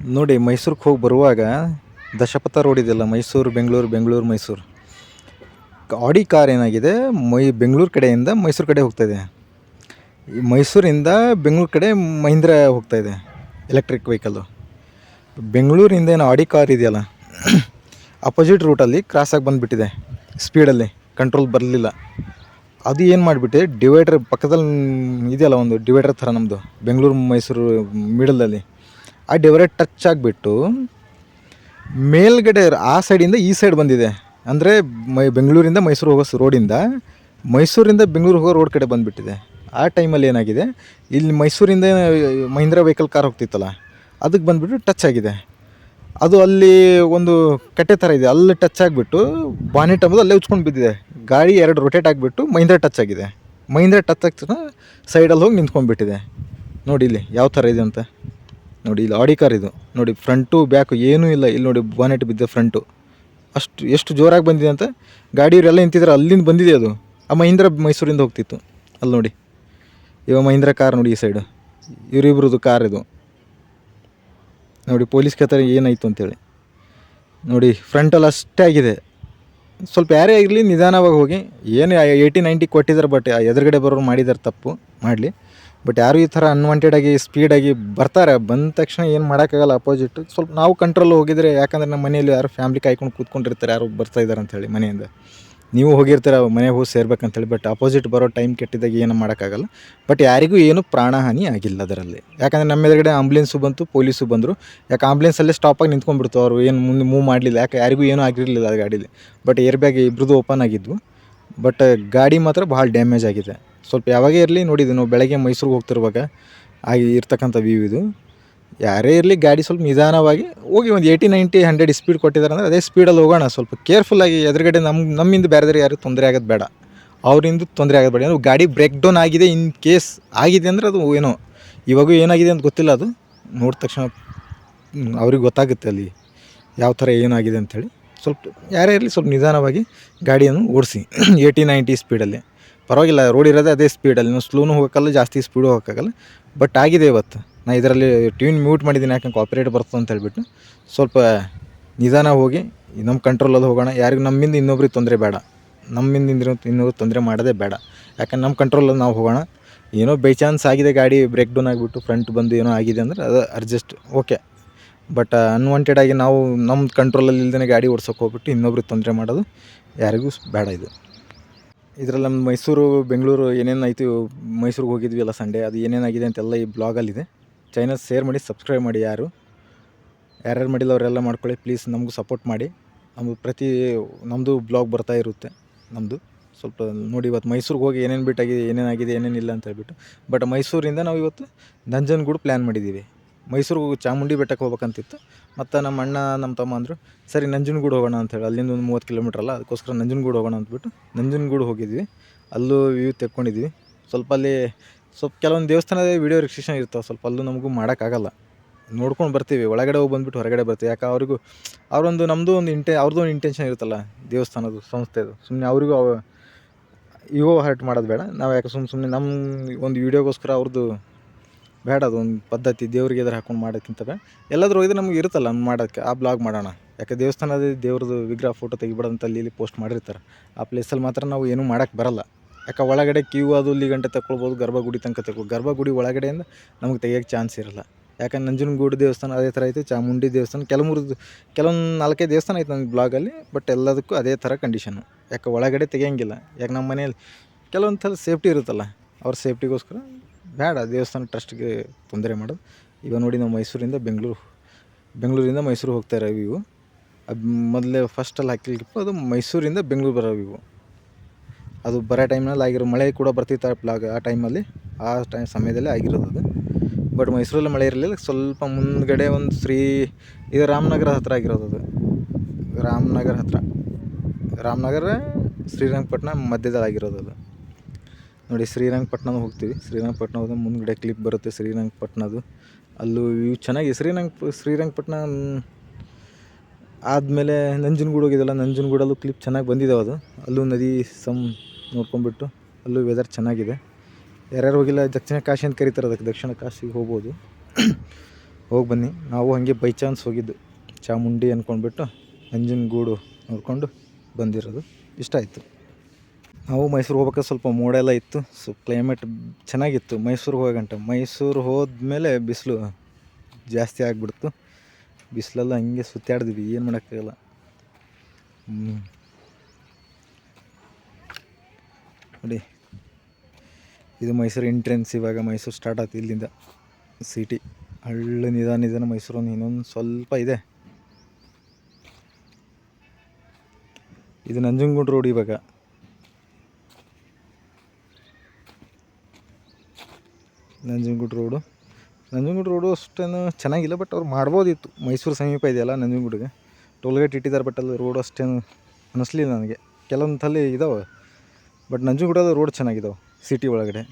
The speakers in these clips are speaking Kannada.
ನೋಡಿ, ಮೈಸೂರಿಗೆ ಹೋಗಿ ಬರುವಾಗ ದಶಪಥ ರೋಡ್ ಇದೆಯಲ್ಲ, ಮೈಸೂರು, ಬೆಂಗಳೂರು ಬೆಂಗಳೂರು, ಮೈಸೂರು. ಆಡಿ ಕಾರ್ ಏನಾಗಿದೆ? ಮೈ, ಬೆಂಗಳೂರು ಕಡೆಯಿಂದ ಮೈಸೂರು ಕಡೆ ಹೋಗ್ತಾಯಿದೆ ಈ ಮೈಸೂರಿಂದ ಬೆಂಗಳೂರು ಕಡೆ ಮಹೀಂದ್ರ ಹೋಗ್ತಾಯಿದೆ ಎಲೆಕ್ಟ್ರಿಕ್ ವೆಹಿಕಲ್ಲು. ಬೆಂಗಳೂರಿಂದ ಏನು ಆಡಿ ಕಾರ್ ಇದೆಯಲ್ಲ, ಅಪೋಸಿಟ್ ರೂಟಲ್ಲಿ ಕ್ರಾಸಾಗಿ ಬಂದುಬಿಟ್ಟಿದೆ ಸ್ಪೀಡಲ್ಲಿ ಕಂಟ್ರೋಲ್ ಬರಲಿಲ್ಲ. ಅದು ಏನು ಮಾಡಿಬಿಟ್ಟಿದೆ ಡಿವೈಡರ್ ಪಕ್ಕದಲ್ಲಿ ಇದೆಯಲ್ಲ ಒಂದು ಡಿವೈಡರ್ ಥರ ನಮ್ಮದು ಬೆಂಗಳೂರು, ಮೈಸೂರು ಮಿಡಲಲ್ಲಿ ಆ ಡಿವೈಡರ್ ಟಚ್ ಆಗಿಬಿಟ್ಟು ಮೇಲ್ಗಡೆ ಆ ಸೈಡಿಂದ ಈ ಸೈಡ್ ಬಂದಿದೆ. ಅಂದರೆ ಮೈ, ಬೆಂಗಳೂರಿಂದ ಮೈಸೂರು ಹೋಗೋ ರೋಡಿಂದ ಮೈಸೂರಿಂದ ಬೆಂಗಳೂರು ಹೋಗೋ ರೋಡ್ ಕಡೆ ಬಂದುಬಿಟ್ಟಿದೆ. ಆ ಟೈಮಲ್ಲಿ ಏನಾಗಿದೆ? ಇಲ್ಲಿ ಮೈಸೂರಿಂದ, ಮಹೀಂದ್ರ ವೆಹಿಕಲ್ ಕಾರ್ ಹೋಗ್ತಿತ್ತಲ್ಲ, ಅದಕ್ಕೆ ಬಂದುಬಿಟ್ಟು ಟಚ್ ಆಗಿದೆ. ಅದು ಅಲ್ಲಿ ಒಂದು ಕಟ್ಟೆ ಥರ ಇದೆ, ಅಲ್ಲಿ ಟಚ್ ಆಗಿಬಿಟ್ಟು ಬಾನೆಟ್ ಅಂಬೋದು ಅಲ್ಲೇ ಉಚ್ಕೊಂಡು ಬಿದ್ದಿದೆ. ಗಾಡಿ ಎರಡು ರೊಟೇಟ್ ಆಗಿಬಿಟ್ಟು ಮಹೀಂದ್ರ ಟಚ್ ಆಗಿದೆ. ಮಹೀಂದ್ರ ಟಚ್ ಆಗ್ತದೆ ಸೈಡಲ್ಲಿ ಹೋಗಿ ನಿಂತ್ಕೊಂಡ್ಬಿಟ್ಟಿದೆ. ನೋಡಿ ಇಲ್ಲಿ ಯಾವ ಥರ ಇದೆ ಅಂತ. ನೋಡಿ ಇಲ್ಲಿ ಆಡಿ ಕಾರ್ ಇದು. ನೋಡಿ ಫ್ರಂಟು, ಬ್ಯಾಕು ಏನೂ ಇಲ್ಲ. ಇಲ್ಲಿ ನೋಡಿ ಬಾನೆಟ್ ಬಿದ್ದ ಫ್ರಂಟು ಅಷ್ಟು, ಎಷ್ಟು ಜೋರಾಗಿ ಬಂದಿದೆ ಅಂತ ಗಾಡಿಯವರೆಲ್ಲ ನಿಂತಿದ್ದಾರೆ. ಅಲ್ಲಿಂದ ಬಂದಿದೆ ಅದು. ಆ ಮಹೀಂದ್ರ ಮೈಸೂರಿಂದ ಹೋಗ್ತಿತ್ತು. ಅಲ್ಲಿ ನೋಡಿ. ಇವಾಗ ಮಹೀಂದ್ರ ಕಾರ್ ನೋಡಿ ಈ ಸೈಡು ಇವರಿಬ್ರದ್ದು ಕಾರ್ ಇದು. ನೋಡಿ ಪೊಲೀಸ್ ಕೇಳ್ತಾರೆ ಏನಾಯಿತು ಅಂತೇಳಿ. ನೋಡಿ ಫ್ರಂಟಲ್ಲಿ ಅಷ್ಟೇ ಆಗಿದೆ. ಸ್ವಲ್ಪ ಯಾರೇ ಇರಲಿ ನಿಧಾನವಾಗಿ ಹೋಗಿ. ಏನು ಏಯ್ಟಿ ನೈಂಟಿ ಕೊಟ್ಟಿದ್ದಾರೆ ಬಟ್ ಎದುರುಗಡೆ ಬರೋರು ಮಾಡಿದ್ದಾರೆ ತಪ್ಪು. ಮಾಡಲಿ. ಬಟ್ ಯಾರು ಈ ಥರ ಅನ್ವಾಂಟೆಡಾಗಿ ಸ್ಪೀಡಾಗಿ ಬರ್ತಾರೆ, ಬಂದ ತಕ್ಷಣ ಏನು ಮಾಡೋಕ್ಕಾಗಲ್ಲ ಅಪೋಸಿಟ್ ಸ್ವಲ್ಪ ನಾವು ಕಂಟ್ರೋಲ್ ಹೋಗಿದ್ರೆ, ಯಾಕಂದ್ರೆ ನಮ್ಮ ಮನೆಯಲ್ಲಿ ಯಾರು ಫ್ಯಾಮ್ಲಿ ಕಾಯ್ಕೊಂಡು ಕೂತ್ಕೊಂಡಿರ್ತಾರೆ, ಯಾರು ಬರ್ತಾ ಇದ್ದಾರೆ ಅಂತೇಳಿ ಮನೆಯಿಂದ. ನೀವು ಹೋಗಿರ್ತೀರ ಮನೆಗೆ ಹೋಗಿ ಸೇರ್ಬೇಕಂತೇಳಿ ಬಟ್ ಅಪೋಸಿಟ್ ಬರೋ ಟೈಮ್ ಕೆಟ್ಟಿದಾಗ ಏನು ಮಾಡೋಕ್ಕಾಗಲ್ಲ. ಬಟ್ ಯಾರಿಗೂ ಏನು ಪ್ರಾಣಹಾನಿ ಆಗಿಲ್ಲ ಅದರಲ್ಲಿ. ಯಾಕಂದರೆ ನಮ್ಮ ಎದುರುಗಡೆ ಆಂಬುಲೆನ್ಸು ಬಂತು ಪೊಲೀಸು ಬಂದರು. ಯಾಕೆ ಆಂಬುಲೆನ್ಸಲ್ಲೇ ಸ್ಟಾಪಾಗಿ ನಿಂತ್ಕೊಂಡ್ಬಿಡ್ತು, ಅವರು ಏನು ಮುಂದೆ ಮೂವ್ ಮಾಡಲಿಲ್ಲ. ಯಾಕೆ ಯಾರಿಗೂ ಏನೂ ಆಗಿರಲಿಲ್ಲ ಆ ಗಾಡೀಲಿ. ಬಟ್ ಏರ್ ಬ್ಯಾಗ್ ಇಬ್ರದ್ದು ಓಪನ್ ಆಗಿದ್ವು. ಬಟ್ ಗಾಡಿ ಮಾತ್ರ ಭಾಳ ಡ್ಯಾಮೇಜ್ ಆಗಿದೆ. ಸ್ವಲ್ಪ ಯಾವಾಗೇ ಇರಲಿ ನೋಡಿದ್ವಿ ನಾವು ಬೆಳಗ್ಗೆ ಮೈಸೂರಿಗೆ ಹೋಗ್ತಿರುವಾಗ ಆಗಿ ಇರ್ತಕ್ಕಂಥ ವ್ಯೂ ಇದು. ಯಾರೇ ಇರಲಿ ಗಾಡಿ ಸ್ವಲ್ಪ ನಿಧಾನವಾಗಿ ಹೋಗಿ ಒಂದು ಏಯ್ಟಿ ನೈಂಟಿ ಹಂಡ್ರೆಡ್ ಸ್ಪೀಡ್ ಕೊಟ್ಟಿದ್ದಾರೆ ಅಂದರೆ ಅದೇ ಸ್ಪೀಡಲ್ಲಿ ಹೋಗೋಣ. ಸ್ವಲ್ಪ ಕೇರ್ಫುಲ್ಲಾಗಿ ಎದುರುಗಡೆ ನಮ್ಮ ನಮ್ಮಿಂದ ಬೇರೆದ್ರೆ ಯಾರು ತೊಂದರೆ ಆಗೋದು ಬೇಡ. ಅವರಿಂದ ತೊಂದರೆ ಆಗೋದು ಬೇಡ. ಅಂದರೆ ಗಾಡಿ ಬ್ರೇಕ್ ಡೌನ್ ಆಗಿದೆ ಇನ್ ಕೇಸ್ ಆಗಿದೆ ಅಂದರೆ ಅದು ಏನೋ, ಇವಾಗೂ ಏನಾಗಿದೆ ಅಂತ ಗೊತ್ತಿಲ್ಲ ಅದು. ನೋಡಿದ ತಕ್ಷಣ ಅವ್ರಿಗೆ ಗೊತ್ತಾಗುತ್ತೆ ಅಲ್ಲಿ ಯಾವ ಥರ ಏನಾಗಿದೆ ಅಂಥೇಳಿ ಸ್ವಲ್ಪ, ಯಾರೇ ಇರಲಿ ಸ್ವಲ್ಪ ನಿಧಾನವಾಗಿ ಗಾಡಿಯನ್ನು ಓಡಿಸಿ. ಏಯ್ಟಿ ನೈಂಟಿ ಸ್ಪೀಡಲ್ಲಿ ಪರವಾಗಿಲ್ಲ ರೋಡ್ ಇರೋದೇ ಅದೇ ಸ್ಪೀಡಲ್ಲಿ ನೀವು ಸ್ಲೋನು ಹೋಗೋಕ್ಕಲ್ಲ, ಜಾಸ್ತಿ ಸ್ಪೀಡು ಹೋಗೋಕ್ಕಾಗಲ್ಲ ಬಟ್ ಆಗಿದೆ ಇವತ್ತು. ನಾ ಇದರಲ್ಲಿ ಟ್ಯೂನ್ ಮ್ಯೂಟ್ ಮಾಡಿದ್ದೀನಿ, ಯಾಕಂದ್ರೆ ಕಾಪ್ರೇಟ್ ಬರ್ತದೆ ಅಂತ ಹೇಳ್ಬಿಟ್ಟು. ಸ್ವಲ್ಪ ನಿಧಾನ ಹೋಗಿ ನಮ್ಮ ಕಂಟ್ರೋಲಲ್ಲಿ ಹೋಗೋಣ. ಯಾರಿಗೂ ನಮ್ಮಿಂದ ಇನ್ನೊಬ್ರಿಗೆ ತೊಂದರೆ ಬೇಡ. ನಮ್ಮಿಂದ ಇನ್ನೊಬ್ರು ತೊಂದರೆ ಮಾಡೋದೇ ಬೇಡ. ಯಾಕಂದ್ರೆ ನಮ್ಮ ಕಂಟ್ರೋಲಲ್ಲಿ ನಾವು ಹೋಗೋಣ. ಏನೋ ಬೈ ಚಾನ್ಸ್ ಆಗಿದೆ ಗಾಡಿ ಬ್ರೇಕ್ ಡೌನ್ ಆಗಿಬಿಟ್ಟು ಫ್ರಂಟ್ ಬಂದು ಏನೋ ಆಗಿದೆ ಅಂದರೆ ಅದು ಅಡ್ಜಸ್ಟ್ ಓಕೆ ಬಟ್ ಅನ್ವಾಂಟೆಡಾಗಿ ನಾವು ನಮ್ಮ ಕಂಟ್ರೋಲಲ್ಲಿ ಇಲ್ದೇ ಗಾಡಿ ಓಡ್ಸೋಕೆ ಹೋಗ್ಬಿಟ್ಟು ಇನ್ನೊಬ್ರಿಗೆ ತೊಂದರೆ ಮಾಡೋದು ಯಾರಿಗೂ ಬೇಡ ಇದು. ಇದರಲ್ಲಿ ನಮ್ಮ ಮೈಸೂರು, ಬೆಂಗಳೂರು ಏನೇನು ಆಯಿತು ಮೈಸೂರಿಗೆ ಹೋಗಿದ್ವಿ ಎಲ್ಲ ಸಂಡೇ, ಅದು ಏನೇನಾಗಿದೆ ಅಂತೆಲ್ಲ ಈ ಬ್ಲಾಗಲ್ಲಿದೆ. ಚಾನಲ್ ಶೇರ್ ಮಾಡಿ ಸಬ್ಸ್ಕ್ರೈಬ್ ಮಾಡಿ ಯಾರು. ಯಾರ್ಯಾರು ಮಾಡಿಲ್ಲ ಅವರೆಲ್ಲ ಮಾಡ್ಕೊಳ್ಳಿ ಪ್ಲೀಸ್ ನಮಗೂ ಸಪೋರ್ಟ್ ಮಾಡಿ. ನಮ್ಮದು ಪ್ರತಿ ನಮ್ಮದು ಬ್ಲಾಗ್ ಬರ್ತಾ ಇರುತ್ತೆ ನಮ್ಮದು ಸ್ವಲ್ಪ ನೋಡಿ ಇವತ್ತು ಮೈಸೂರಿಗೆ ಹೋಗಿ ಏನೇನು ಬಿಟ್ಟಾಗಿದೆ ಏನೇನಾಗಿದೆ, ಏನೇನಿಲ್ಲ ಅಂತ ಹೇಳ್ಬಿಟ್ಟು. ಬಟ್ ಮೈಸೂರಿಂದ ನಾವು ಇವತ್ತು ನಂಜನಗೂಡು ಪ್ಲ್ಯಾನ್ ಮಾಡಿದ್ದೀವಿ. ಮೈಸೂರಿಗೆ ಹೋಗಿ ಚಾಮುಂಡಿ ಬೆಟ್ಟಕ್ಕೆ ಹೋಗ್ಬೇಕಂತಿತ್ತು. ಮತ್ತು ನಮ್ಮ ಅಣ್ಣ, ನಮ್ಮ ತಮ್ಮ ಅಂದರು, ಸರಿ, ನಂಜನಗೂಡು ಹೋಗೋಣ ಅಂಥೇಳಿ ಅಲ್ಲಿಂದ ಒಂದು ಮೂವತ್ತು ಕಿಲೋಮೀಟ್ರ್ ಅಲ್ಲ, ಅದಕ್ಕೋಸ್ಕರ ನಂಜನಗೂಡು ಹೋಗೋಣ ಅಂದ್ಬಿಟ್ಟು ನಂಜನಗೂಡು ಹೋಗಿದ್ವಿ. ಅಲ್ಲೂ ವ್ಯೂ ತೆಕ್ಕೊಂಡಿದ್ವಿ. ಸ್ವಲ್ಪ ಅಲ್ಲಿ, ಸ್ವಲ್ಪ ಕೆಲವೊಂದು ದೇವಸ್ಥಾನದ ವೀಡಿಯೋ ರಿಕ್ಷೇಷನ್ ಇರ್ತಾವೆ, ಸ್ವಲ್ಪ ಅಲ್ಲೂ ನಮಗೂ ಮಾಡೋಕ್ಕಾಗಲ್ಲ. ನೋಡ್ಕೊಂಡು ಬರ್ತೀವಿ, ಒಳಗಡೆ ಹೋಗಿ ಬಂದುಬಿಟ್ಟು ಹೊರಗಡೆ ಬರ್ತೀವಿ. ಯಾಕೆ ಅವ್ರಿಗೂ, ಅವರೊಂದು ನಮ್ಮದು ಒಂದು ಇಂಟೆ ಅವ್ರದ್ದು ಒಂದು ಇಂಟೆನ್ಷನ್ ಇರುತ್ತಲ್ಲ, ದೇವಸ್ಥಾನದ್ದು, ಸಂಸ್ಥೆದು. ಸುಮ್ಮನೆ ಅವರಿಗೂ ಅವ ಇಗೋ ಹರ್ಟ್ ಮಾಡೋದು ಬೇಡ. ನಾವು ಯಾಕೆ ಸುಮ್ಮನೆ ಸುಮ್ಮನೆ ನಮ್ಮ ಒಂದು ವೀಡಿಯೋಗೋಸ್ಕರ ಅವ್ರದ್ದು ಬೇಡ ಅದೊಂದು ಪದ್ಧತಿ ದೇವ್ರಿಗೆ ಎದುರು ಹಾಕೊಂಡು ಮಾಡೋಕ್ಕಿಂತ ಎಲ್ಲಾದರೂ ಹೋಗಿದ್ರೆ ನಮ್ಗೆ ಇರುತ್ತಲ್ಲ ನಮ್ಗೆ ಮಾಡೋಕ್ಕೆ, ಆ ಬ್ಲಾಗ್ ಮಾಡೋಣ. ಯಾಕೆ ದೇವಸ್ಥಾನದ ದೇವ್ರದ್ದು ವಿಗ್ರಹ ಫೋಟೋ ತೆಗಿಬೇಡಂತ ಅಲ್ಲಿ ಇಲ್ಲಿ ಪೋಸ್ಟ್ ಮಾಡಿರ್ತಾರೆ. ಆ ಪ್ಲೇಸಲ್ಲಿ ಮಾತ್ರ ನಾವು ಏನೂ ಮಾಡೋಕ್ಕೆ ಬರಲ್ಲ. ಯಾಕೆ ಒಳಗಡೆ ಕ್ಯೂ ಅದು ಇಲ್ಲಿ ಗಂಟೆ ತಗೊಳ್ಬೋದು, ಗರ್ಭಗುಡಿ ತನಕ ತಗೊಳ್ಬೋದು. ಗರ್ಭಗುಡಿ ಒಳಗಡೆಯಿಂದ ನಮಗೆ ತೆಗಿಯೋಕ್ಕೆ ಚಾನ್ಸ್ ಇರಲ್ಲ. ಯಾಕಂದ್ರೆ ನಂಜನಗೂಡು ದೇವಸ್ಥಾನ ಅದೇ ಥರ ಐತೆ, ಚಾಮುಂಡಿ ದೇವಸ್ಥಾನ, ಕೆಲವೊಂದು ಕೆಲವೊಂದು ನಾಲ್ಕೈದು ದೇವಸ್ಥಾನ ಐತೆ ನನ್ನ ಬ್ಲಾಗಲ್ಲಿ ಬಟ್ ಎಲ್ಲದಕ್ಕೂ ಅದೇ ಥರ ಕಂಡೀಷನು ಯಾಕೆ ಒಳಗಡೆ ತೆಗಿಯೋಂಗಿಲ್ಲ. ಯಾಕೆ ನಮ್ಮ ಮನೆಯಲ್ಲಿ ಕೆಲವೊಂದು ಥರ ಸೇಫ್ಟಿ ಇರುತ್ತಲ್ಲ, ಅವ್ರ ಸೇಫ್ಟಿಗೋಸ್ಕರ ಬೇಡ, ದೇವಸ್ಥಾನ ಟ್ರಸ್ಟ್ಗೆ ತೊಂದರೆ ಮಾಡೋದು. ಈಗ ನೋಡಿ ನಾವು ಮೈಸೂರಿಂದ ಬೆಂಗಳೂರು, ಬೆಂಗಳೂರಿಂದ ಮೈಸೂರು ಹೋಗ್ತಾ ಇರೋ ಇವು ಅದು ಮೊದಲೇ ಫಸ್ಟಲ್ಲಿ ಹಾಕಿಲಿಕ್ಕೆ ಅದು ಮೈಸೂರಿಂದ ಬೆಂಗಳೂರು ಬರೋ ಇವು ಅದು ಬರೋ ಟೈಮ್ನಲ್ಲಿ ಆಗಿರೋ, ಮಳೆ ಕೂಡ ಬರ್ತಿತ್ತು ಪ್ಲಾಗ್, ಆ ಟೈಮಲ್ಲಿ ಆ ಟೈಮ್ ಸಮಯದಲ್ಲಿ ಆಗಿರೋದು ಅದು. ಬಟ್ ಮೈಸೂರಲ್ಲಿ ಮಳೆ ಇರಲಿಲ್ಲ, ಸ್ವಲ್ಪ ಮುಂದ್ಗಡೆ ಒಂದು ಶ್ರೀ, ಇದು ರಾಮನಗರ ಹತ್ರ ಆಗಿರೋದು ಅದು. ರಾಮನಗರ ಹತ್ರ. ರಾಮನಗರ ಶ್ರೀರಂಗಪಟ್ಟಣ ಮಧ್ಯದಲ್ಲಿ ಆಗಿರೋದು ಅದು. ನೋಡಿ ಶ್ರೀರಂಗಪಟ್ಟಣ ಹೋಗ್ತೀವಿ. ಶ್ರೀರಂಗಪಟ್ಟಣ ಮುಂದ್ಗಡೆ ಕ್ಲಿಪ್ ಬರುತ್ತೆ ಶ್ರೀರಂಗಪಟ್ಟಣದು ಅಲ್ಲೂ ಇವು ಚೆನ್ನಾಗಿ ಶ್ರೀರಂಗ ಶ್ರೀರಂಗಪಟ್ಟಣ ಆದಮೇಲೆ ನಂಜನಗೂಡು ಹೋಗಿದ್ದಲ್ಲ, ನಂಜನಗೂಡಲ್ಲೂ ಕ್ಲಿಪ್ ಚೆನ್ನಾಗಿ ಬಂದಿದ್ದಾವೆ ಅದು. ಅಲ್ಲೂ ನದಿ ಸಮ್ ನೋಡ್ಕೊಂಬಿಟ್ಟು ಅಲ್ಲೂ ವೆದರ್ ಚೆನ್ನಾಗಿದೆ. ಯಾರ್ಯಾರು ಹೋಗಿಲ್ಲ, ದಕ್ಷಿಣ ಕಾಶಿ ಅಂತ ಕರೀತಾರೆ ಅದಕ್ಕೆ ದಕ್ಷಿಣ ಕಾಶಿಗೆ ಹೋಗ್ಬೋದು. ಹೋಗಿ ಬನ್ನಿ. ನಾವು ಹಾಗೆ ಬೈ ಚಾನ್ಸ್ ಹೋಗಿದ್ದು. ಚಾಮುಂಡಿ ಅಂದ್ಕೊಂಡ್ಬಿಟ್ಟು ನಂಜನಗೂಡು ನೋಡಿಕೊಂಡು ಬಂದಿರೋದು. ಇಷ್ಟ ಆಯಿತು. ನಾವು ಮೈಸೂರು ಹೋಗ್ಬೇಕಾದ್ರೆ ಸ್ವಲ್ಪ ಮೋಡ ಎಲ್ಲ ಇತ್ತು ಸೊ ಕ್ಲೈಮೇಟ್ ಚೆನ್ನಾಗಿತ್ತು. ಮೈಸೂರಿಗೆ ಹೋಗಂಟ ಮೈಸೂರು ಹೋದ್ಮೇಲೆ ಬಿಸಿಲು ಜಾಸ್ತಿ ಆಗಿಬಿಡ್ತು. ಬಿಸಿಲೆಲ್ಲ ಹಂಗೆ ಸುತ್ತಾಡಿದ್ವಿ, ಏನು ಮಾಡೋಕ್ಕಾಗಲ್ಲ. ನೋಡಿ, ಇದು ಮೈಸೂರು ಎಂಟ್ರೆನ್ಸ್ ಇವಾಗ ಮೈಸೂರು ಸ್ಟಾರ್ಟ್ ಆಯ್ತು ಇಲ್ಲಿಂದ. ಸಿಟಿ ಹಳ್ಳ ನಿಧಾನ ನಿಧಾನ ಮೈಸೂರು ಇನ್ನೊಂದು ಸ್ವಲ್ಪ ಇದೆ. ಇದು ನಂಜನಗೂಡು ರೋಡ್ ಇವಾಗ. ನಂಜನಗೂಡು ರೋಡು. ನಂಜನಗೂಡು ರೋಡು ಅಷ್ಟೇನು ಚೆನ್ನಾಗಿಲ್ಲ ಬಟ್ ಅವ್ರು ಮಾಡ್ಬೋದಿತ್ತು. ಮೈಸೂರು ಸಮೀಪ ಇದೆಯಲ್ಲ ನಂಜನಗೂಡಿಗೆ. ಟೋಲ್ಗೇಟ್ ಇಟ್ಟಿದ್ದಾರೆ ಬಟ್ ಅಲ್ಲಿ ರೋಡ್ ಅಷ್ಟೇನು ಅನ್ನಿಸ್ಲಿಲ್ಲ ನನಗೆ. ಕೆಲವೊಂದು ತಲೆ ಇದಾವೆ ಬಟ್ ನಂಜನಗೂಡಲ್ಲಿ ರೋಡ್ ಚೆನ್ನಾಗಿದಾವೆ ಸಿಟಿ ಒಳಗಡೆ.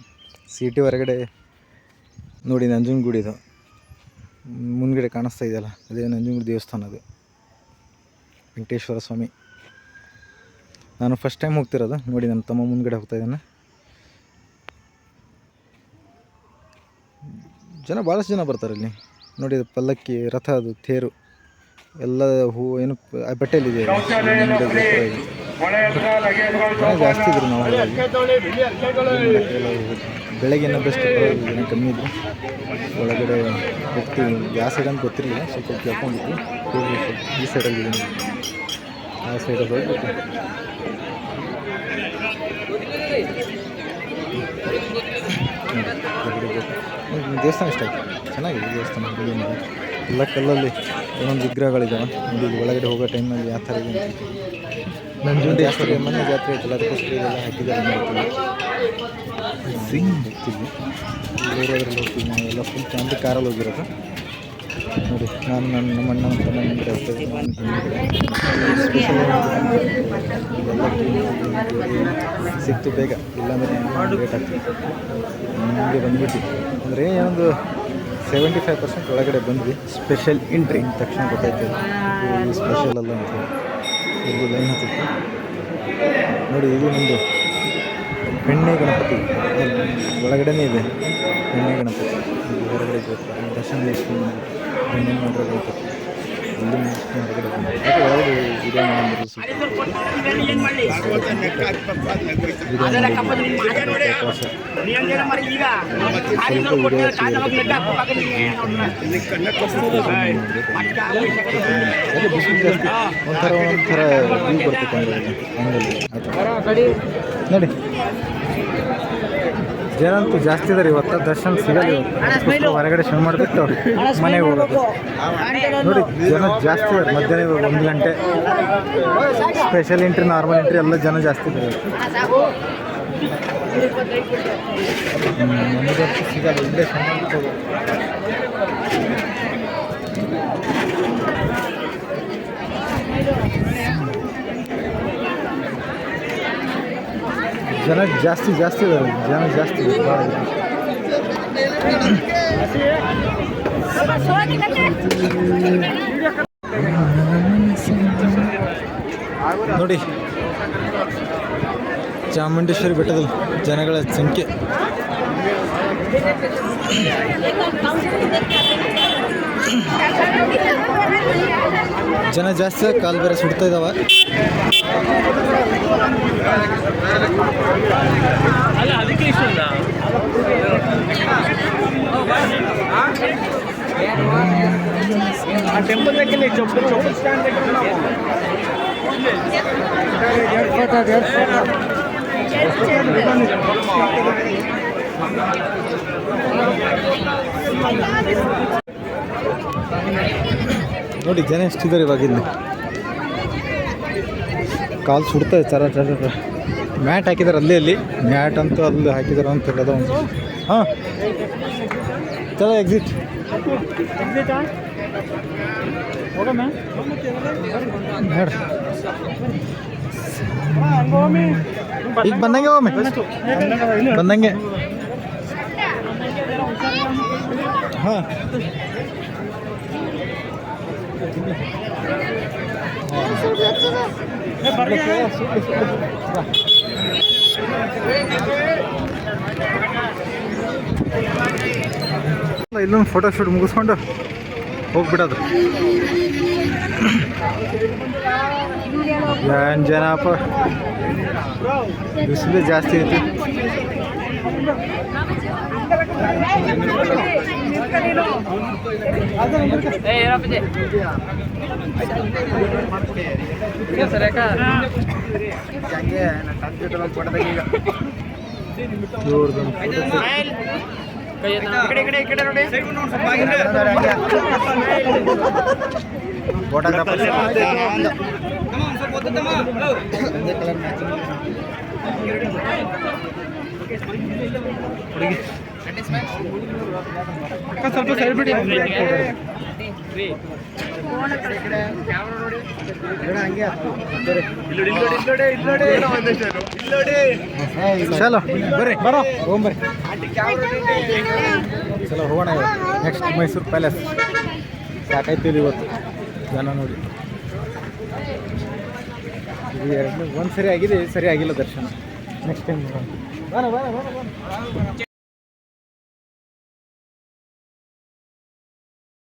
ಸಿಟಿ ಹೊರಗಡೆ ನೋಡಿ ನಂಜನಗೂಡು ಇದು. ಮುಂದ್ಗಡೆ ಕಾಣಿಸ್ತಾ ಇದೆಯಲ್ಲ, ಅದೇ ನಂಜನಗೂಡು ದೇವಸ್ಥಾನ ಅದು. ವೆಂಕಟೇಶ್ವರ ಸ್ವಾಮಿ. ನಾನು ಫಸ್ಟ್ ಟೈಮ್ ಹೋಗ್ತಿರೋದು, ನೋಡಿ ನನ್ನ ತಮ್ಮ ಮುಂದ್ಗಡೆ ಹೋಗ್ತಾ ಇದ್ದಾನೆ. ಜನ ಭಾಳಷ್ಟು ಜನ ಬರ್ತಾರೆ ಇಲ್ಲಿ ನೋಡಿ ಪಲ್ಲಕ್ಕಿ, ರಥ, ಅದು ತೇರು. ಎಲ್ಲ ಹೂ ಏನು ಬಟ್ಟೆಯಲ್ಲಿದೆ. ಜಾಸ್ತಿ ಇದ್ರು ನಾವು ಹೋದಾಗ. ಬೆಳಗ್ಗಿನ ಬೆಸ್ಟ್ ಜನ ಕಮ್ಮಿ ಇದ್ರು. ಒಳಗಡೆ ಹೋಗ್ತೀವಿ. ಯಾವ ಸೈಡ್ ಅಂತ ಗೊತ್ತಿರಲಿಲ್ಲ, ಸ್ವಲ್ಪ ಕೇಳ್ಕೊಂಡಿದ್ವಿ. ಈ ಸೈಡಲ್ಲಿ ಆ ಸೈಡಲ್ಲಿ ಹೋಗ್ಬಿಟ್ಟು ದೇವಸ್ಥಾನ ಇಷ್ಟ ಆಯಿತು. ಚೆನ್ನಾಗಿದೆ ದೇವಸ್ಥಾನ ಎಲ್ಲ. ಕಲ್ಲಲ್ಲಿ ಒಂದೊಂದು ವಿಗ್ರಹಗಳಿದ್ದಾವೆ ನೋಡಿ ಇಲ್ಲಿ ಒಳಗಡೆ ಹೋಗೋ ಟೈಮಲ್ಲಿ ಯಾವ ಥರ ಇದೆ ಅಂತ. ನಂಜುಂಡಿ ಜಾತ್ರೆ ಮನೆ ಜಾತ್ರೆ ಆಯ್ತಲ್ಲ ಅದಕ್ಕೋಸ್ಕರ ಇದೆಲ್ಲ ಹಾಕಿದ್ದಾರೆ ನೋಡ್ತೀವಿ ಸಿಂಗ್ ಹೋಗ್ತೀವಿ ಬೇರೆಯವ್ರಲ್ಲಿ ಹೋಗ್ತೀವಿ ನಾವೆಲ್ಲ ಫುಲ್ ಫ್ಯಾಮಿಲಿ ಕಾರಲ್ಲಿ ಹೋಗಿರೋದು. ನೋಡಿ ನಾನು ನನ್ನ ನಮ್ಮ ಅಣ್ಣ ಮತ್ತು ನನ್ನ ಸ್ಪೆಷಲ್ ಸಿಕ್ತು ಬೇಗ ಇಲ್ಲಾಂದರೆ ಲೇಟ್ ಆಗ್ತದೆ ನಮಗೆ ಬಂದ್ಬಿಟ್ಟು ಅಂದರೆ ಒಂದು ಸೆವೆಂಟಿ ಫೈವ್ ಪರ್ಸೆಂಟ್ ಒಳಗಡೆ ಬಂದ್ವಿ. ಸ್ಪೆಷಲ್ ಎಂಟ್ರಿ ತಕ್ಷಣ ಗೊತ್ತಾಯ್ತು ಇದು ಸ್ಪೆಷಲ್ ಅಲ್ಲ ಅಂತ ಇದು ಲೈನ್ ಹತ್ತಿತ್ತು ನೋಡಿ ಇದು ನಮ್ಮದು ಬೆಣ್ಣೆ ಗಣಪತಿ. ಒಳಗಡೆನೇ ಇದೆ. ಬೆಣ್ಣೆ ಗಣಪತಿ. ಹೊರಗಡೆ ದರ್ಶನ ಒಂಥರ ಒಂಥರ ವ್ಯೂ ಬರ್ತೈತೆ ನೋಡಿ. ಜನ ಅಂತೂ ಜಾಸ್ತಿ ಇದಾರೆ. ಇವತ್ತು ದರ್ಶನ ಸಿಗಲ್ಲ ಇವತ್ತು ಹೊರಗಡೆ ಶುರು ಮಾಡಿಬಿಟ್ಟು ಮನೆಗೆ ಹೋಗೋದು. ನೋಡಿ ಜನ ಜಾಸ್ತಿ ಇದ್ದಾರೆ ಮಧ್ಯಾಹ್ನ ಇವಾಗ ಒಂದು ಗಂಟೆ. ಸ್ಪೆಷಲ್ ಎಂಟ್ರಿ ನಾರ್ಮಲ್ ಎಂಟ್ರಿ ಎಲ್ಲ ಜನ ಜಾಸ್ತಿ ಇದ್ದಾರೆ ನಮಗಂತೂ ಸಿಗಲ್ಲ. ಇಲ್ಲೇ ಶುರು ಮಾಡ್ಬಿಟ್ಟು ಜನ ಜಾಸ್ತಿ ಜಾಸ್ತಿ ಇದ್ದಾರೆ ಜನ ಜಾಸ್ತಿ ನೋಡಿ, ಚಾಮುಂಡೇಶ್ವರಿ ಬೆಟ್ಟದಲ್ಲಿ ಜನಗಳ ಸಂಖ್ಯೆ. ಜನ ಜಾಸ್ತಿ ಕಾಲು ಬೇರೆ ಸುಡ್ತಾ ಇದ್ದಾವೆ ಅಲ್ಲ ಅದಕ್ಕೆ ಇಷ್ಟೊಂದ ఆ టెంపుల్ దగ్గర చెప్పు చెప్పు స్టాండ్ దగ్గర ఉన్నాము ನೋಡಿ ಜನ ಎಷ್ಟಿದ್ದಾರೆ ಇವಾಗ ಇಲ್ಲಿ ಕಾಲು ಸುಡ್ತದೆ ಚರ ಚರ ಚರ. ಮ್ಯಾಟ್ ಹಾಕಿದ್ದಾರೆ ಅಲ್ಲಿ ಅಲ್ಲಿ. ಮ್ಯಾಟ್ ಅಂತೂ ಅಲ್ಲಿ ಹಾಕಿದ್ದಾರೆ ಅಂತ ಹೇಳೋದು ಒಂದು. ಹಾಂ. ಚಲೋ ಎಕ್ಸಿಟ್ ಈಗ ಬಂದಂಗೆ ಒಮ್ಮೆ ಬಂದಂಗೆ. ಹಾಂ. ಇಲ್ಲೊಂದು ಫೋಟೋ ಶೂಟ್ ಮುಗಿಸ್ಕೊಂಡು ಹೋಗ್ಬಿಡೋದು ಏನ್ ಜನಪ್ಪ ಬಿಸಿಲು ಜಾಸ್ತಿ ಐತಿ ಇವ್ರ್ದೊಂದು ಫೋಟೋಗ್ರಾಫರ್ ಸ್ವಲ್ಪ ಸೈಡ್ ಬಿಡಿ ಚಲೋ, ಬರ್ರಿ, ಬರೋ, ಹೋಗ್ಬರ್ರಿ. ಚಲೋ, ಹೋಗೋಣ ನೆಕ್ಸ್ಟ್ ಮೈಸೂರು ಪ್ಯಾಲೇಸ್ ಸಾಕಾಯ್ತಿಲ್ಲ ಇವತ್ತು. ಜನ ನೋಡಿ. ಒಂದು ಸರಿ ಆಗಿದೆ ಸರಿ ಆಗಿಲ್ಲ ದರ್ಶನ. ನೆಕ್ಸ್ಟ್ ಟೈಮ್ ಬರೋಣ ಬರ ಬರ ಬರ